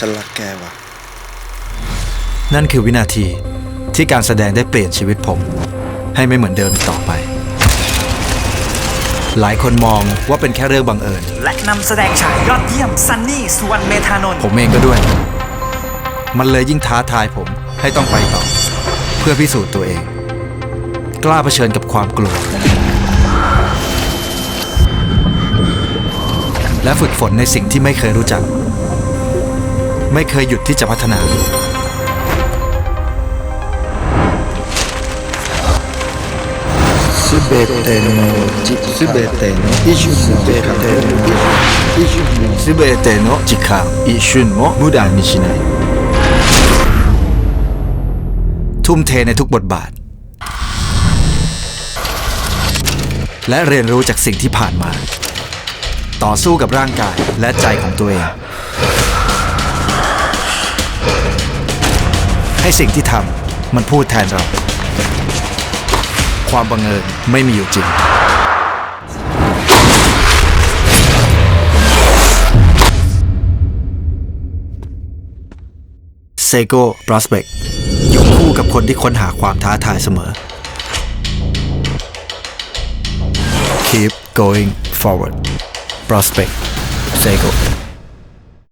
ฉันรักแกว่ะ นั่นคือวินาทีที่การแสดงได้เปลี่ยนชีวิตผม ให้ไม่เหมือนเดิมอีกต่อไป หลายคนมองว่าเป็นแค่เรื่องบังเอิญ และนำแสดงฉายยอดเยี่ยมซันนี่สุวรรณเมธานนท์ผมเองก็ด้วย มันเลยยิ่งท้าทายผมให้ต้องไปต่อ เพื่อพิสูจน์ตัวเอง กล้าเผชิญกับความกลัว และฝึกฝนในสิ่งที่ไม่เคยรู้จัก ไม่เคยหยุดที่จะพัฒนา Sibeteno, Sibeteno, Ishumo, Sibeteno, Chika, ทุ่มเทในทุกบทบาท และเรียนรู้จากสิ่งที่ผ่านมา ต่อสู้กับร่างกายและใจของตัวเอง ให้สิ่งที่ทำมันพูดแทนเรา ความบังเอิญไม่มีอยู่จริง เซโก้ Prospect อยู่คู่กับคนที่ค้นหาความท้าทายเสมอ Keep going forward Prospect Sego